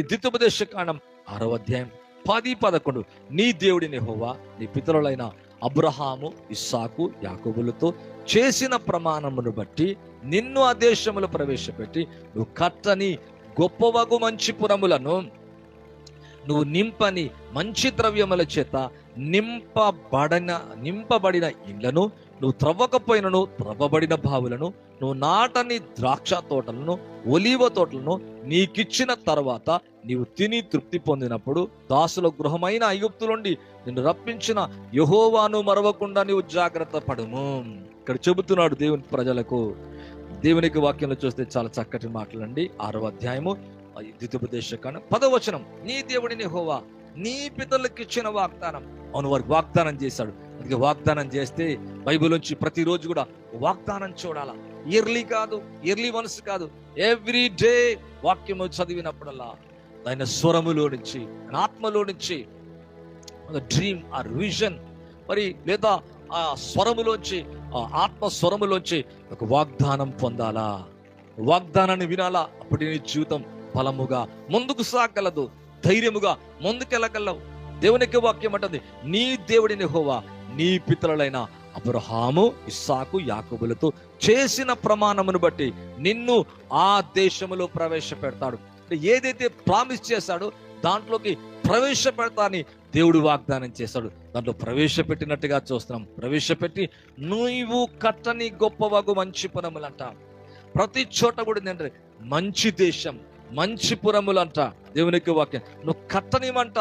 చూడండి ద్వితోపదేశ కాండం ఆరో అధ్యాయం పది పదకొండు. నీ దేవుడిని హోవా నీ పితరులైన అబ్రహాము ఇస్సాకు యాకోబులతో చేసిన ప్రమాణమును బట్టి నిన్ను ఆ దేశములో ప్రవేశపెట్టి నువ్వు కట్టని గొప్పవగు మంచి పురములను నువ్వు నింపని మంచి ద్రవ్యముల చేత నింపబడిన నింపబడిన ఇళ్ళను నువ్వు త్రవ్వకపోయినను త్రవ్వబడిన బావులను నువ్వు నాటని ద్రాక్ష తోటలను ఒలీవ తోటలను నీకిచ్చిన తర్వాత నీవు తిని తృప్తి పొందినప్పుడు దాసుల గృహమైన అయుక్తులుండి నిన్ను రప్పించిన యహోవాను మరవకుండా నీవు జాగ్రత్త పడుము. ఇక్కడ చెబుతున్నాడు దేవుని ప్రజలకు. దేవునికి వాక్యంలో చూస్తే చాలా చక్కటి మాటలండి. ఆరవ అధ్యాయము ద్వితోపదేశకాండం పదవచనం నీ దేవుడిని హోవా నీ పితలకు ఇచ్చిన వాగ్దానం. అవును వారికి వాగ్దానం చేశాడు. అందుకే వాగ్దానం చేస్తే బైబిల్ నుంచి ప్రతిరోజు కూడా వాగ్దానం చూడాలా? ఇయర్లీ కాదు ఇయర్లీ మనసు కాదు ఎవ్రీ డే వాక్యము చదివినప్పుడల్లా ఆయన స్వరములో నుంచి ఆయన ఆత్మలో నుంచి డ్రీమ్ ఆ విజన్ మరి లేదా ఆ స్వరములోంచి ఆ ఆత్మ స్వరములోంచి ఒక వాగ్దానం పొందాలా? వాగ్దానాన్ని వినాలా? అప్పుడు నీ జీవితం బలముగా ముందుకు సాగలదు. ధైర్యముగా ముందుకెళ్ళగలవు. దేవునికి వాక్యం అంటుంది నీ దేవుడిని హోవా నీ పితరులైన అబ్రహాము ఇస్సాకు యాకోబులతో చేసిన ప్రమాణమును బట్టి నిన్ను ఆ దేశములో ప్రవేశపెడతాడు. ఏదైతే ప్రామిస్ చేశాడో దాంట్లోకి ప్రవేశపెడతాని దేవుడు వాగ్దానం చేశాడు. దాంట్లో ప్రవేశపెట్టినట్టుగా చూస్తున్నాం. ప్రవేశపెట్టి నువ్వు కట్టని గొప్పవాగు మంచి పనములంట ప్రతి చోట కూడా ఏంటంటే మంచి దేశం మంచి పురములంట దేవునికి వాక్యం. నువ్వు కట్టనివంట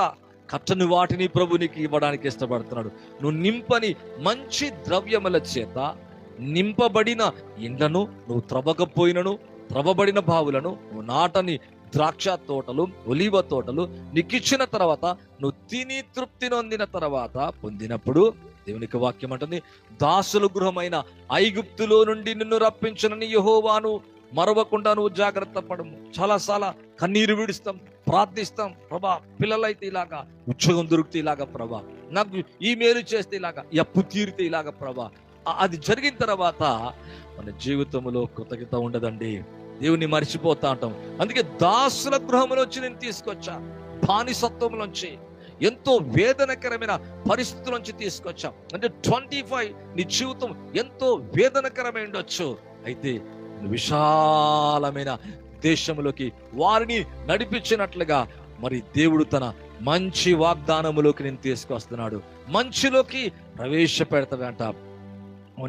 కట్టని వాటిని ప్రభు నీకు ఇవ్వడానికి ఇష్టపడుతున్నాడు. నువ్వు నింపని మంచి ద్రవ్యముల చేత నింపబడిన ఇండ్లను నువ్వు త్రవ్వకపోయినను త్రవ్వబడిన బావులను నువ్వు నాటని ద్రాక్ష తోటలు ఒలివ తోటలు నీకు ఇచ్చిన తర్వాత నువ్వు తిని తృప్తి నొందిన తర్వాత పొందినప్పుడు దేవునికి వాక్యం అంటుంది దాసుల గృహమైన ఐగుప్తులో నుండి నిన్ను రప్పించనని యహోవాను మరవకుండా నువ్వు జాగ్రత్త పడము. చాలాసార్లు కన్నీరు విడుస్తాం ప్రార్థిస్తాం. ప్రభా పిల్లలైతే ఇలాగా ఉద్యోగం దొరికితే ఇలాగా ప్రభా. నాకు ఈ మేలు చేస్తే ఇలాగా ఈ అప్పు తీరితే ఇలాగా ప్రభా. అది జరిగిన తర్వాత మన జీవితంలో కృతజ్ఞత ఉండదండి. దేవుని మర్చిపోతా ఉంటాం. అందుకే దాసుల గృహంలోంచి నేను తీసుకొచ్చా. బానిసత్వంలోంచి ఎంతో వేదనకరమైన పరిస్థితుల తీసుకొచ్చాం. అంటే ట్వంటీ ఫైవ్ నీ జీవితం ఎంతో వేదనకరమై ఉండొచ్చు. అయితే విశాలమైన దేశములోకి వారిని నడిపించినట్లుగా మరి దేవుడు తన మంచి వాగ్దానములోకి నేను తీసుకొస్తున్నాడు మంచిలోకి ప్రవేశపెడతాడంట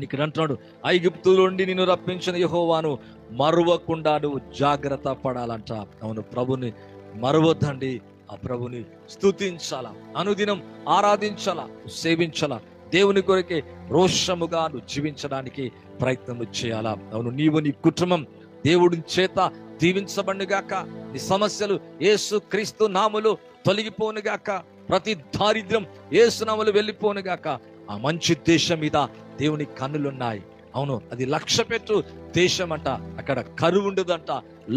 ఇక్కడ అంటున్నాడు ఐగుప్తు నుండి నిన్ను రప్పించిన యహోవాను మరవకుండా నువ్వు జాగ్రత్త పడాలంట. అవును ప్రభుని మరవద్దండి. ఆ ప్రభుని స్తుతించాలా? అనుదినం ఆరాధించాలా? సేవించాలా? దేవుని కొరకే రోషముగా నువ్వు జీవించడానికి ప్రయత్నం చేయాలా? అవును నీవు నీ కుటుంబం దేవుడి చేత దీవించబడినగాక నీ సమస్యలు ఏసు క్రీస్తు నాములు తొలగిపోనుగాక ప్రతి దారిద్ర్యం ఏసు నాములు వెళ్ళిపోనుగాక ఆ మంచి దేశం మీద దేవుని కన్నులున్నాయి. అవును అది లక్ష్య పెట్టు దేశం అంట అక్కడ కరువు ఉండదంట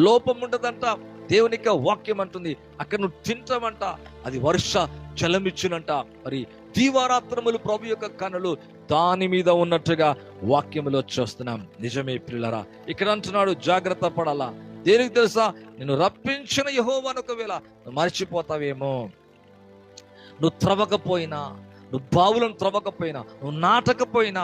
లోపం ఉండదంట దేవునికి వాక్యం అంటుంది అక్కడ నువ్వు తింటామంట అది వర్ష జలమిచ్చునంట. మరి దీవారాత్రములు ప్రభు యొక్క కనులు దాని మీద ఉన్నట్టుగా వాక్యములో చూస్తున్నాం. నిజమే పిల్లరా ఇక్కడ అంటున్నాడు జాగ్రత్త పడాలా? దేనికి తెలుసా? నేను రప్పించిన యహోవాను ఒకవేళ నువ్వు మర్చిపోతావేమో. నువ్వు త్రవకపోయినా నువ్వు బావులను త్రవ్వకపోయినా నువ్వు నాటకపోయినా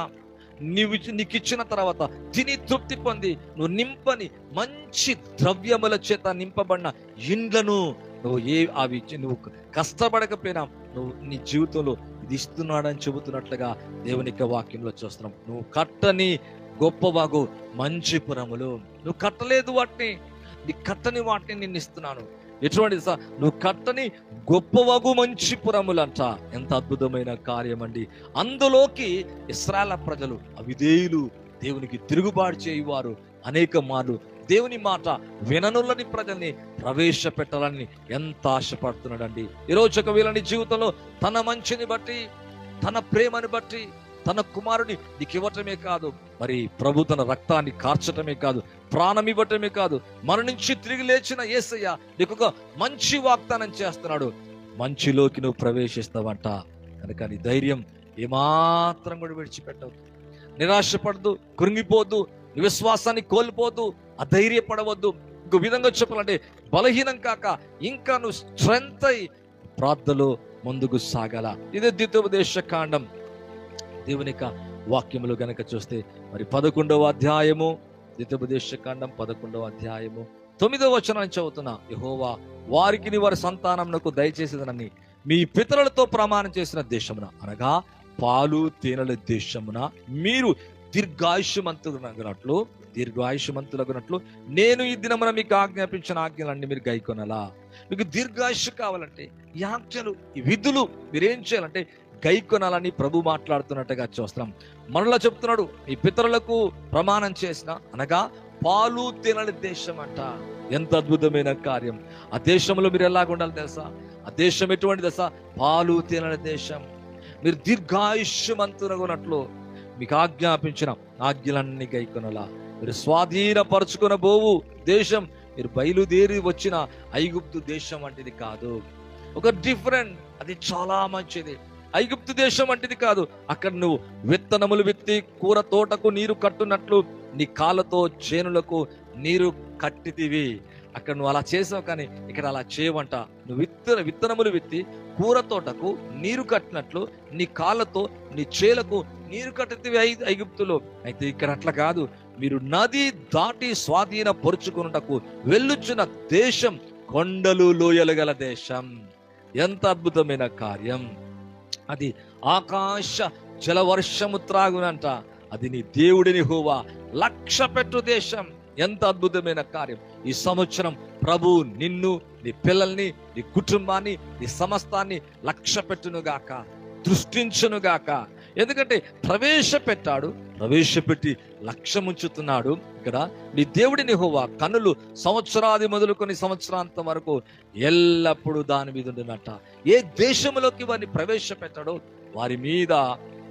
నీవు నీకు ఇచ్చిన తర్వాత తిని తృప్తి పొంది నువ్వు నింపని మంచి ద్రవ్యముల చేత నింపబడిన ఇండ్లను నువ్వు ఏ అవి ఇచ్చి- నువ్వు కష్టపడకపోయినా నువ్వు నీ జీవితంలో ఇస్తున్నాడని చెబుతున్నట్లుగా దేవుని యొక్క వాక్యంలో చూస్తున్నాం. నువ్వు కట్టని గొప్పవాగు మంచి పురములు నువ్వు కట్టలేదు వాటిని. నీ కట్టని వాటిని నేను ఇస్తున్నాను. ఎటువంటి సార్ నువ్వు కట్టని గొప్పవగు మంచి పురములంట ఎంత అద్భుతమైన కార్యం అండి. అందులోకి ఇస్రాల ప్రజలు అవిధేయులు దేవునికి తిరుగుబాటు చేయువారు అనేక మార్లు దేవుని మాట విననులని ప్రజల్ని ప్రవేశపెట్టాలని ఎంత ఆశపడుతున్నాడండి. ఈరోజు ఒకవేళ నీ జీవితంలో తన మంచిని బట్టి తన ప్రేమని బట్టి తన కుమారుని నీకు ఇవ్వటమే కాదు మరి ప్రభు తన రక్తాన్ని కార్చటమే కాదు ప్రాణం ఇవ్వటమే కాదు మరణించి తిరిగి లేచిన యేసయ్య నీకు ఒక మంచి వాగ్దానం చేస్తున్నాడు. మంచిలోకి నువ్వు ప్రవేశిస్తావంట కనుక నీ ధైర్యం ఏమాత్రం కూడా విడిచిపెట్టవద్దు. నిరాశపడదు కృంగిపోద్దు విశ్వాసాన్ని కోల్పోద్దు అధైర్యపడవద్దు. ఇంకో విధంగా చెప్పాలంటే బలహీనం కాక ఇంకా నువ్వు స్ట్రెంగ్త్ అయి ప్రార్థనలో ముందుకు సాగల. ఇదే ద్వితోపదేశ కాండం. దేవుని యొక్క వాక్యములు గనక చూస్తే మరి పదకొండవ అధ్యాయము ద్వితోపదేశ కాండం పదకొండవ అధ్యాయము తొమ్మిదవ వచనాన్ని చదువుతున్నా యహోవా వారికి వారి సంతానమునకు దయచేసేదనని మీ పితరులతో ప్రమాణం చేసిన దేశమున అనగా పాలు తేనెల దేశమున మీరు దీర్ఘాయుష్యమంతులగినట్లు దీర్ఘాయుషమంతులగునట్లు నేను ఈ దినమున మీకు ఆజ్ఞాపించిన ఆజ్ఞలన్నీ మీరు గైకొనలా. మీకు దీర్ఘాయుష కావాలంటే ఈ ఆజ్ఞలు ఈ విధులు మీరేం చేయాలంటే గైకొనాలని ప్రభు మాట్లాడుతున్నట్టుగా చూస్తున్నాం. మనలో చెప్తున్నాడు ఈ పితరులకు ప్రమాణం చేసిన అనగా పాలు తినని దేశం అంట ఎంత అద్భుతమైన కార్యం. ఆ దేశంలో మీరు ఎలాగ ఉండాలి తెలుసా? ఆ దేశం ఎటువంటి దశ? పాలు తినని దేశం. మీరు దీర్ఘాయుష్యమంతునగునట్లు మీకు ఆజ్ఞాపించిన ఆజ్ఞలన్నీ గైకొనలా. మీరు స్వాధీనపరచుకున్న బోవు దేశం మీరు బయలుదేరి వచ్చిన ఐగుప్తు దేశం వంటిది కాదు. ఒక డిఫరెంట్ అది చాలా మంచిది. ఐగుప్తు దేశం వంటిది కాదు. అక్కడ నువ్వు విత్తనములు విత్తి కూర తోటకు నీరు కట్టునట్లు నీ కాళ్ళతో చేనులకు నీరు కట్టితివి. అక్కడ నువ్వు అలా చేసావు కానీ ఇక్కడ అలా చేయవంట. నువ్వు విత్తన విత్తనములు విత్తి కూర తోటకు నీరు కట్టినట్లు నీ కాళ్ళతో నీ చేలకు నీరు కట్టితివి ఐగుప్తులో. అయితే ఇక్కడ అట్లా కాదు. మీరు నది దాటి స్వాధీన పరుచుకున్నటకు వెళ్ళుచున్న దేశం కొండలు లోయలు గల దేశం. ఎంత అద్భుతమైన కార్యం. అది ఆకాశ జలవర్షము త్రాగునంట. అది నీ దేవుడిని హోవా. లక్ష పెట్టు దేశం. ఎంత అద్భుతమైన కార్యం. ఈ సంవత్సరం ప్రభు నిన్ను నీ పిల్లల్ని నీ కుటుంబాన్ని నీ సమస్తాన్ని లక్ష్య పెట్టునుగాక దృష్టించునుగాక. ఎందుకంటే ప్రవేశపెట్టాడు ప్రవేశపెట్టి లక్ష్యం ఉంచుతున్నాడు ఇక్కడ నీ దేవుడిని హోవా కన్నులు సంవత్సరాది మొదలుకొని సంవత్సరాంతం వరకు ఎల్లప్పుడూ దాని మీద ఉండినట్ట ఏ దేశంలోకి వారిని ప్రవేశపెట్టాడో వారి మీద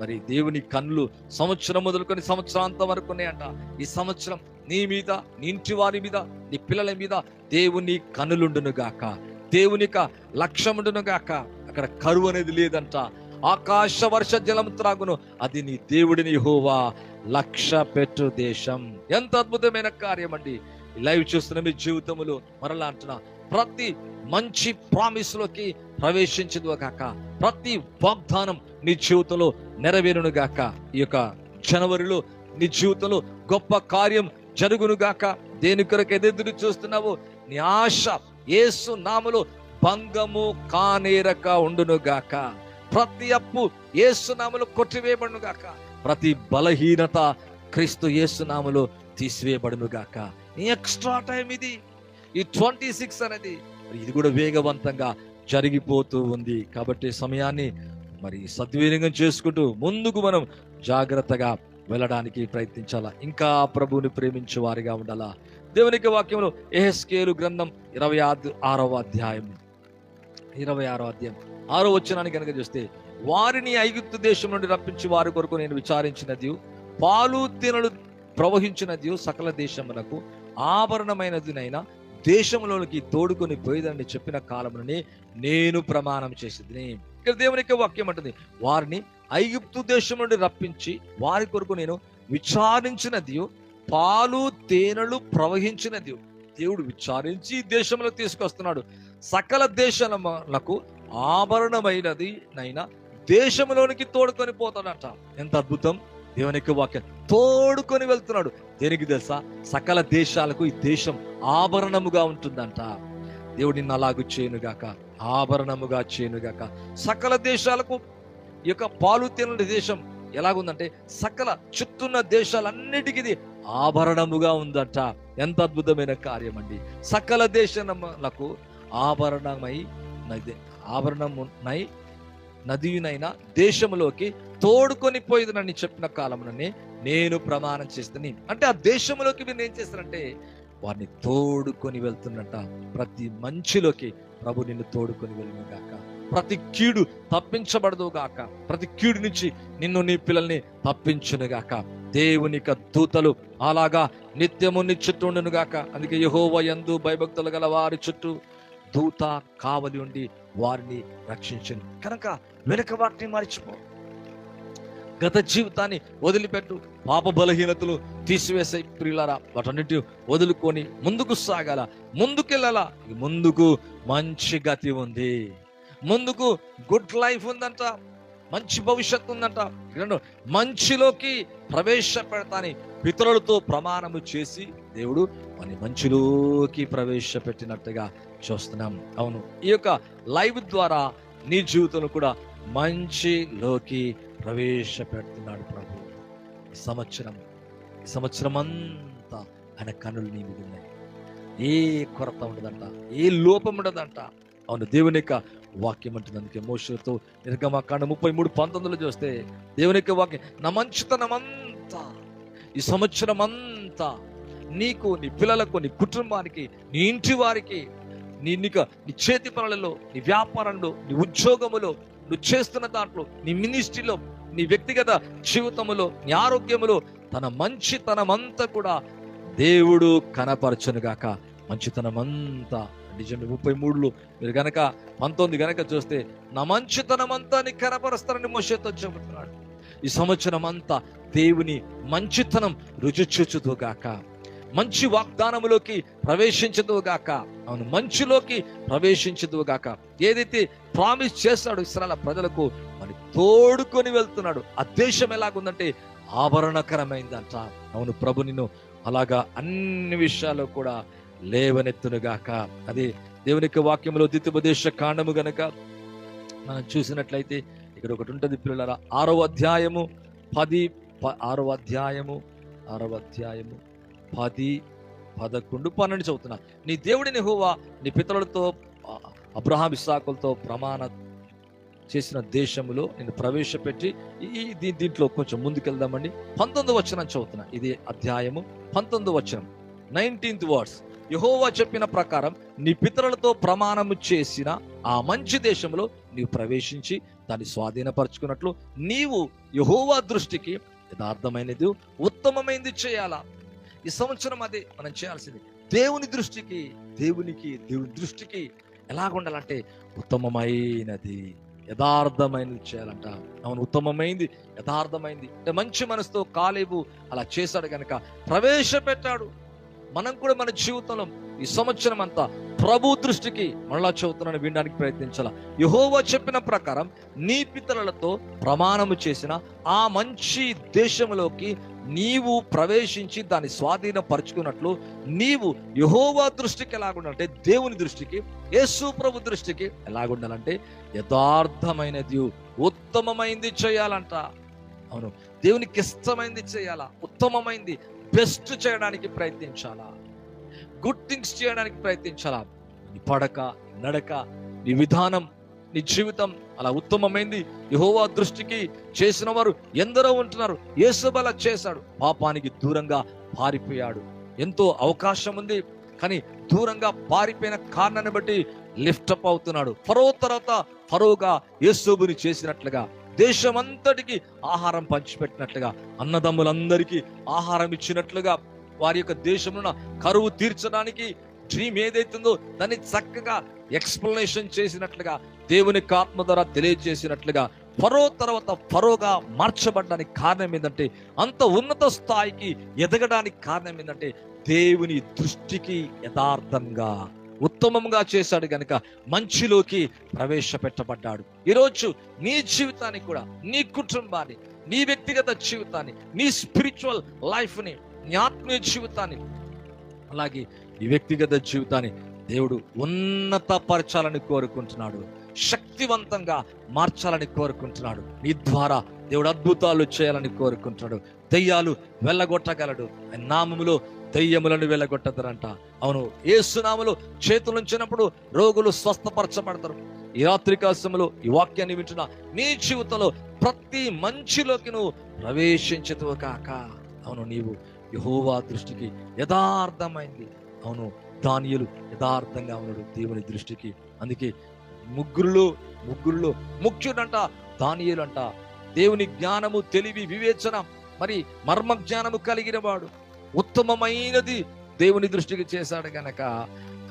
మరి దేవుని కన్నులు సంవత్సరం మొదలుకొని సంవత్సరాంతం వరకు ఉన్నాయంట ఈ సంవత్సరం నీ మీద నీ ఇంటి వారి మీద నీ పిల్లల మీద దేవుని కనులుండును గాక. దేవునిక లక్ష్యముండును గాక. అక్కడ కరువు అనేది లేదంట. ఆకాశ వర్ష జలం త్రాగును. అది నీ దేవుడిని హోవా లక్ష పెట్టు దేశం. ఎంత అద్భుతమైన కార్యం అండి. లైవ్ చూస్తున్న మీ జీవితములు మరలా అంటున్నా ప్రతి మంచి ప్రామిస్లోకి ప్రవేశించదు గాక. ప్రతి వాగ్దానం నీ జీవితంలో నెరవేరును గాక. ఈ యొక్క జనవరిలో నీ జీవితంలో గొప్ప కార్యం జరుగును గాక. దేని కొరకు ఎదురు చూస్తున్నావు? నీ ఆశ ఏసు నామలో భంగము కానేరక ఉండును గాక. ప్రతి అప్పు ఏసునామలు కొట్టివేయబడునుగాక గాక. ప్రతి బలహీనత క్రీస్తు యేసు తీసివేయబడునుగాక తీసివేయబడును గాక. ఎక్స్ట్రా టైం ఇది. ఈ ట్వంటీ సిక్స్ అనేది ఇది కూడా వేగవంతంగా జరిగిపోతూ ఉంది. కాబట్టి సమయాన్ని మరి సద్వినియోగం చేసుకుంటూ ముందుకు మనం జాగ్రత్తగా వెళ్ళడానికి ప్రయత్నించాలా? ఇంకా ప్రభువుని ప్రేమించే వారిగా ఉండాలా? దేవునికి వాక్యంలో ఎహెస్కేలు గ్రంథం ఇరవై ఆరు ఆరవ అధ్యాయం. ఇరవై ఆరో అధ్యాయం. ఆరో వచ్చినాన్ని కనుక చూస్తే వారిని ఐగుప్తు దేశం నుండి రప్పించి వారి కొరకు నేను విచారించినది పాలు తినలు ప్రవహించినది సకల దేశములకు ఆభరణమైనదినైనా దేశంలోనికి తోడుకొని పోయేదని చెప్పిన కాలమునని నేను ప్రమాణం చేసింది ఇక్కడ దేవునికి వాక్యం అంటుంది వారిని ఐగుప్తు దేశం నుండి రప్పించి వారి కొరకు నేను విచారించినది పాలు తేనెలు ప్రవహించినది దేవుడు విచారించి ఈ దేశంలో తీసుకొస్తున్నాడు. సకల దేశాలకు ఆభరణమైనది నైనా దేశంలోనికి తోడుకొని పోతాడంట. ఎంత అద్భుతం! దేవునికి వాక్యం తోడుకొని వెళ్తున్నాడు. దేనికి తెలుసా? సకల దేశాలకు ఈ దేశం ఆభరణముగా ఉంటుందంట. దేవుడిని అలాగు చేయనుగాక ఆభరణముగా చేయనుగాక. సకల దేశాలకు ఈ యొక్క పాలు తినని దేశం ఎలాగుందంటే సకల చుట్టున్న దేశాలన్నిటికీ ఇది ఆభరణముగా ఉందంట. ఎంత అద్భుతమైన కార్యం అండి సకల దేశములకు ఆభరణమై నది ఆభరణమునై నదియునైనా దేశములోకి తోడుకొని పోయిందని చెప్పిన కాలముననే నేను ప్రమాణం చేస్తాను. అంటే ఆ దేశంలోకి మీరు ఏం చేస్తారంటే వారిని తోడుకొని వెళ్తున్నట్ట ప్రతి మంచిలోకి ప్రభు నిన్ను తోడుకొని వెళ్ళినగాక ప్రతి కీడు తప్పించబడదు గాక. ప్రతి కీడు నుంచి నిన్ను నీ పిల్లల్ని తప్పించును గాక. దేవుని దూతలు అలాగా నిత్యము నీ చుట్టూ ఉండును గాక. అందుకే యహోవ యందు భయభక్తులు గల వారి చుట్టూ దూత కావలి ఉండి వారిని రక్షించను. కనుక వెనుక వాటిని మరిచిపో. గత జీవితాన్ని వదిలిపెట్టు. పాప బలహీనతలు తీసివేసే ప్రియులారా వాటన్నిటి వదులుకొని ముందుకు సాగాల. ముందుకెళ్ళాలా? ముందుకు మంచి గతి ఉంది. ముందుకు గుడ్ లైఫ్ ఉందంట మంచి భవిష్యత్తు ఉందంట. రెండు మంచిలోకి ప్రవేశపెడతాని పితరులతో ప్రమాణము చేసి దేవుడు మన మంచిలోకి ప్రవేశపెట్టినట్టుగా చూస్తున్నాం. అవును ఈ యొక్క లైవ్ ద్వారా నీ జీవితంలో కూడా మంచిలోకి ప్రవేశపెడుతున్నాడు ప్రభు. ఈ సంవత్సరం ఈ సంవత్సరం అంతా ఆయన కనులు నీ మీద ఉన్నాయి. ఏ కొరత ఉండదంట ఏ లోపం ఉండదంట. అవును దేవుని యొక్క వాక్యం అంటుంది అందుకే మోసతో నిర్గమాకాండ ముప్పై మూడు పంతొమ్మిదిలో చూస్తే దేవుని యొక్క వాక్యం నా మంచితనమంతా ఈ సంవత్సరం అంతా నీకు నీ పిల్లలకు నీ కుటుంబానికి నీ ఇంటి వారికి నీ నీకు నీ చేతి పనులలో నీ వ్యాపారంలో నీ ఉద్యోగములో నువ్వు చేస్తున్న దాంట్లో నీ మినిస్ట్రీలో నీ వ్యక్తిగత జీవితములో నీ ఆరోగ్యములో తన మంచితనమంతా కూడా దేవుడు కనపరచునుగాక. మంచితనమంతా నిజం ముప్పై మూడులో. మీరు గనక పంతొమ్మిది గనక చూస్తే నా మంచితనమంతా నీ కనపరుస్తారని మోషతో చెబుతున్నాడు. ఈ సంవత్సరం అంతా దేవుని మంచితనం రుచి చూచుదుగాక మంచి వాగ్దానములోకి ప్రవేశించదుగాక అవును మంచిలోకి ప్రవేశించదుగాక ఏదైతే ప్రామిస్ చేస్తాడు ఇస్రాల ప్రజలకు మరి తోడుకొని వెళ్తున్నాడు. ఆ దేశం ఎలాగుందంటే ఆభరణకరమైందంట. అవును ప్రభు నిన్ను అలాగా అన్ని విషయాల్లో కూడా లేవనెత్తునుగాక. అది దేవుని యొక్క వాక్యంలో ద్వితీయోపదేశ కాండము గనక మనం చూసినట్లయితే ఇక్కడ ఒకటి ఉంటుంది పిల్లల ఆరో అధ్యాయము పది ప- ఆరో అధ్యాయము ఆరో అధ్యాయము పది పదకొండు పన్నెండు చదువుతున్నా. నీ దేవుడిని హోవా నీ పితరులతో అబ్రహాం ఇస్సాకులతో ప్రమాణ చేసిన దేశములో నేను ప్రవేశపెట్టి ఈ దీ- దీంట్లో కొంచెం ముందుకెళ్దామండి. పంతొమ్మిది వచనం చదువుతున్నా. ఇది అధ్యాయము పంతొమ్మిది వచనం. నైన్టీన్త్ వర్డ్స్ యహోవా చెప్పిన ప్రకారం నీ పితరులతో ప్రమాణము చేసిన ఆ మంచి దేశంలో నీవు ప్రవేశించి దాన్ని స్వాధీనపరచుకున్నట్లు నీవు యహోవా దృష్టికి యథార్థమైనది ఉత్తమమైనది చేయాలా? ఈ సంవత్సరం అదే మనం చేయాల్సింది. దేవుని దృష్టికి దేవునికి దేవుని దృష్టికి ఎలాగుండాలంటే ఉత్తమమైనది యథార్థమైనది చేయాలంట. అవును ఉత్తమమైంది యథార్థమైంది. అంటే మంచి మనసుతో కాలేవు అలా చేశాడు కనుక ప్రవేశపెట్టాడు. మనం కూడా మన జీవితంలో ఈ సంవత్సరం అంతా ప్రభు దృష్టికి మరలా చదువుతున్నాను వినడానికి ప్రయత్నించాల? యహోవా చెప్పిన ప్రకారం నీ పితరులతో ప్రమాణము చేసిన ఆ మంచి దేశంలోకి నీవు ప్రవేశించి దాన్ని స్వాధీనపరుచుకున్నట్లు నీవు యహోవా దృష్టికి ఎలాగుండాలంటే దేవుని దృష్టికి యేసు ప్రభు దృష్టికి ఎలాగుండాలంటే యథార్థమైనది ఉత్తమమైంది చేయాలంట. అవును. దేవునికి ఇష్టమైంది చేయాలా? ఉత్తమమైంది బెస్ట్ చేయడానికి ప్రయత్నించాలా? గుడ్ థింగ్స్ చేయడానికి ప్రయత్నించాలా? నీ పడక నడక నీ విధానం నీ జీవితం అలా ఉత్తమమైంది. యహోవా దృష్టికి చేసిన వారు ఎందరో ఉంటున్నారు. యేసుబల చేశాడు. పాపానికి దూరంగా పారిపోయాడు. ఎంతో అవకాశం ఉంది. కానీ దూరంగా పారిపోయిన కారణాన్ని బట్టి లిఫ్టప్ అవుతున్నాడు. ఫరో తర్వాత ఫరోగా యేసోబుని చేసినట్లుగా దేశమంతటికి ఆహారం పంచిపెట్టినట్లుగా అన్నదమ్ములందరికీ ఆహారం ఇచ్చినట్లుగా వారి యొక్క దేశంలో కరువు తీర్చడానికి డ్రీమ్ ఏదైతుందో దాన్ని చక్కగా ఎక్స్ప్లెనేషన్ చేసినట్లుగా దేవుని ఆత్మ ద్వారా తెలియజేసినట్లుగా ఫరో తర్వాత ఫరోగా మార్చబడడానికి కారణం ఏంటంటే అంత ఉన్నత స్థాయికి ఎదగడానికి కారణం ఏంటంటే దేవుని దృష్టికి యథార్థంగా ఉత్తమంగా చేశాడు గనుక మంచిలోకి ప్రవేశపెట్టబడ్డాడు. ఈరోజు నీ జీవితాన్ని కూడా నీ కుటుంబాన్ని నీ వ్యక్తిగత జీవితాన్ని నీ స్పిరిచువల్ లైఫ్ని నీ ఆత్మీయ జీవితాన్ని అలాగే నీ వ్యక్తిగత జీవితాన్ని దేవుడు ఉన్నతపరచాలని కోరుకుంటున్నాడు. శక్తివంతంగా మార్చాలని కోరుకుంటున్నాడు. నీ ద్వారా దేవుడు అద్భుతాలు చేయాలని కోరుకుంటున్నాడు. దెయ్యాలు వెళ్ళగొట్టగలడు. ఆయన నామములో దెయ్యములను వెళ్ళగొట్టదరంట అవును ఏసునామలు చేతులు ఉంచినప్పుడు రోగులు స్వస్థపరచబడతారు. ఈ రాత్రికాశములో ఈ వాక్యాన్ని వింటున్న నీ జీవితంలో ప్రతి మంచిలోకి నువ్వు ప్రవేశించదు కాక అవును నీవు యహోవా దృష్టికి యథార్థమైంది. అవును దానియులు యథార్థంగా ఉన్నాడు దేవుని దృష్టికి. అందుకే ముగ్గురులో ముగ్గురులో ముఖ్యుడంట దానియులు అంట దేవుని జ్ఞానము తెలివి వివేచన మరి మర్మ జ్ఞానము కలిగిన వాడు ఉత్తమమైనది దేవుని దృష్టికి చేశాడు గనక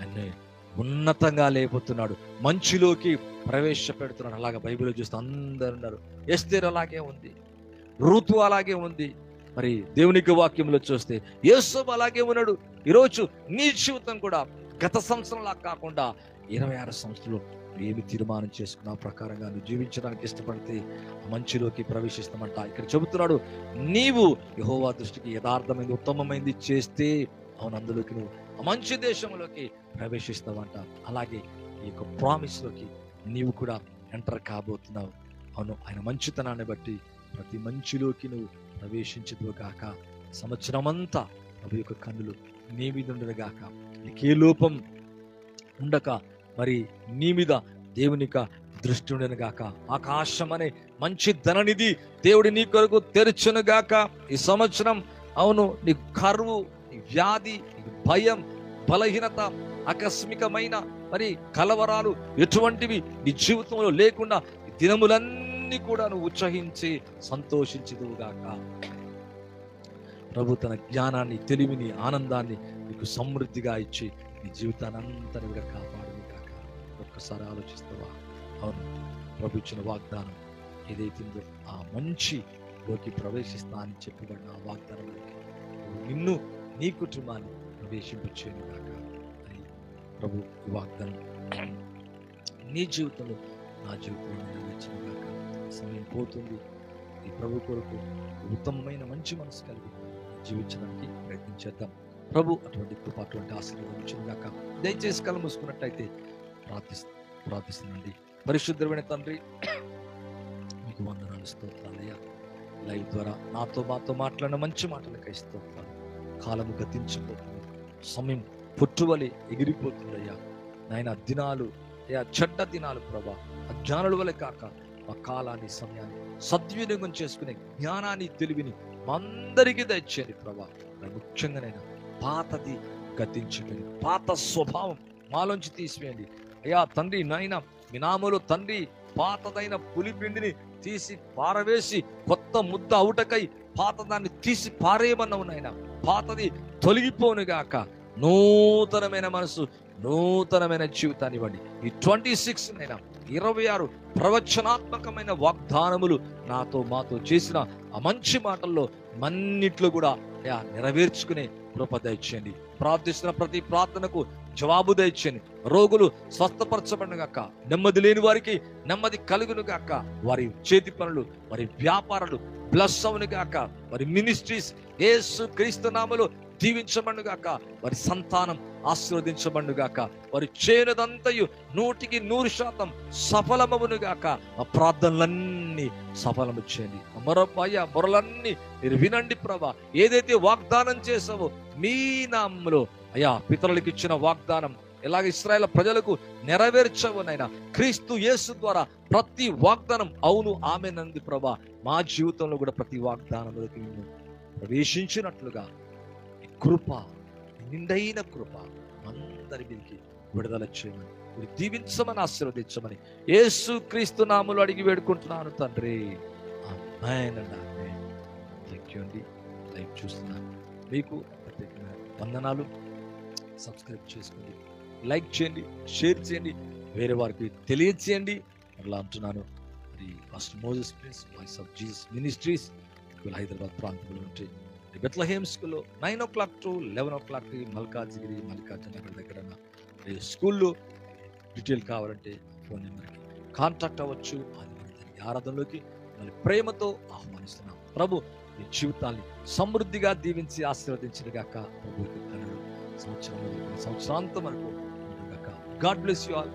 అని ఉన్నతంగా లేపుతున్నాడు. మంచిలోకి ప్రవేశపెడుతున్నాడు. అలాగా బైబిల్ చూస్తే అందరు ఉన్నారు. ఎస్తేరు అలాగే ఉంది. ఋతు అలాగే ఉంది. మరి దేవునికి వాక్యంలో చూస్తే యేసు అలాగే ఉన్నాడు. ఈరోజు నీ జీవితం కూడా గత సంవత్సరంలా కాకుండా ఇరవై ఆరు సంవత్సరంలో ఏమి తీర్మానం చేసుకున్న ప్రకారంగా నువ్వు జీవించడానికి ఇష్టపడితే మంచిలోకి ప్రవేశిస్తామంట. ఇక్కడ చెబుతున్నాడు నీవు యహోవా దృష్టికి యథార్థమైంది ఉత్తమమైంది చేస్తే అవును అందులోకి నువ్వు మంచి దేశంలోకి ప్రవేశిస్తావంట. అలాగే ఈ యొక్క ప్రామిస్లోకి నీవు కూడా ఎంటర్ కాబోతున్నావు. అవును ఆయన మంచితనాన్ని బట్టి ప్రతి మంచిలోకి నువ్వు ప్రవేశించదు గాక. సంవత్సరమంతా ప్రభు యొక్క కన్నులు నీ మీద ఉండదు గాక. నీకే లోపం ఉండక మరి నీ మీద దేవునిక దృష్టి గాక. ఆకాశం అనే మంచి ధననిధి దేవుడి నీ కొరకు తెరచును గాక. ఈ సంవత్సరం అవును నీ కరువు నీ వ్యాధి భయం బలహీనత ఆకస్మికమైన మరి కలవరాలు ఎటువంటివి నీ జీవితంలో లేకుండా దినములన్నీ కూడా నువ్వు ఉత్సహించి సంతోషించదువుగాక ప్రభు తన జ్ఞానాన్ని తెలివిని ఆనందాన్ని నీకు సమృద్ధిగా ఇచ్చి నీ జీవితాన్ని అంతా కూడా కాపాడు. ఒకసారి ఆలోచిస్తావా అవును ప్రభు ఇచ్చిన వాగ్దానం ఏదైతుందో ఆ మంచి లోకి ప్రవేశిస్తా అని చెప్పబడిన ఆ వాగ్దానంలోకి నిన్ను నీ కుటుంబాన్ని ప్రవేశింపచ్చేను కాక అని ప్రభు వాగ్దానం నీ జీవితంలో నా జీవితంలో నెరవేర్చిన కాక సమయం పోతుంది. ఈ ప్రభు కొరకు ఉత్తమమైన మంచి మనసు కలిగి జీవించడానికి ప్రయత్నించేద్దాం ప్రభు అటువంటి కృప అటువంటి ఆశీర్వాదం దయచేసి కలమూసుకున్నట్టయితే మూసుకున్నట్టయితే ప్రార్థిస్తూ ప్రార్థిస్తున్నాండి పరిశుద్ధమైన తండ్రి మీకు వందనాలు స్తోత్రాలయ్యా లైవ్ ద్వారా నాతో మాతో మాట్లాడిన మంచి మాటలకై స్తోత్రాలు. కాలము గతించిపోతుంది. సమయం పుట్టువలి ఎగిరిపోతుందయ్యా నాయన దినాలు అయ్యా చెడ్డ దినాలు ప్రభా. అజ్ఞానుల వలె కాక మా కాలాన్ని సమయాన్ని సద్వినియోగం చేసుకునే జ్ఞానాన్ని తెలివిని అందరికీ దయచేయండి ప్రభా. ముఖ్యంగా నేను పాతది గతించండి పాత స్వభావం మాలోంచి తీసివేయండి. అయ్యా తండ్రి నాయన మినాములు తండ్రి పాతదైన పులిపిండిని తీసి పారవేసి కొత్త ముద్ద అవుటకై పాతదాన్ని తీసి పారేయమన్నావు నాయన. పాతది తొలగిపోనుగాక నూతనమైన మనసు నూతనమైన జీవితాన్ని ఇవ్వండి. ఈ ట్వంటీ సిక్స్ నైనా ఇరవై ఆరు ప్రవచనాత్మకమైన వాగ్దానములు నాతో మాతో చేసిన ఆ మంచి మాటల్లో మన్నిట్లో కూడా అయ్యా నెరవేర్చుకునే కృప దయచేయండి. ప్రార్థిస్తున్న ప్రతి ప్రార్థనకు జవాబు దయచని రోగులు స్వస్థపరచబడిన గాక నెమ్మది లేని వారికి నెమ్మది కలుగును గాక వారి చేతి పనులు వారి వ్యాపారాలు ప్లస్ అవును గాక వారి మినిస్ట్రీస్ ఏసు క్రీస్తు నామలు దీవించబడు గాక వారి సంతానం ఆశీర్వదించబడు గాక వారి చేనుదంతయు నూటికి నూరు శాతం సఫలమవును గాక ఆ ప్రార్థనలన్నీ సఫలము చేయండి. మరో మొరలన్నీ మీరు వినండి ప్రభా. ఏదైతే వాగ్దానం చేసావో మీ నామములో అయ్యా పితరులకు ఇచ్చిన వాగ్దానం ఎలాగ ఇస్రాయల్ ప్రజలకు నెరవేర్చవునైనా క్రీస్తు యేసు ద్వారా ప్రతి వాగ్దానం అవును ఆమె నంది ప్రభా మా జీవితంలో కూడా ప్రతి వాగ్దానంలోకి ప్రవేశించినట్లుగా కృప నిండైన కృప అందరి మీదకి విడుదల చేయమని మీరు దీవించమని ఆశీర్వదించమని యేసు క్రీస్తు నాములు అడిగి వేడుకుంటున్నాను తండ్రి. ఆమేన్ థ్యాంక్ యూ అండి. లైవ్ చూస్తున్నాను. మీకు ప్రత్యేకమైన వందనాలు. సబ్స్క్రైబ్ చేసుకోండి లైక్ చేయండి షేర్ చేయండి వేరే వారికి తెలియచేయండి అలా అంటున్నాను మరి first Moses place voice of Jesus ministries Hyderabad ప్రాంతంలో ఉంటాయి బెత్లహేమ్ స్కూల్లో nine o'clock to eleven ఓ క్లాక్కి మల్కాజ్గిరి మల్కాజ్ నగర్ దగ్గర స్కూల్లో డీటెయిల్ కావాలంటే ఫోన్ నెంబర్కి కాంటాక్ట్ అవ్వచ్చు. అది మన ఆరాధనలోకి మరి ప్రేమతో ఆహ్వానిస్తున్నాం. ప్రభు మీ జీవితాన్ని సమృద్ధిగా దీవించి ఆశీర్వదించిన గాక. ప్రభు సంవత్సరం సంవత్సరాంతం వరకు గాడ్ బ్లెస్ యు ఆల్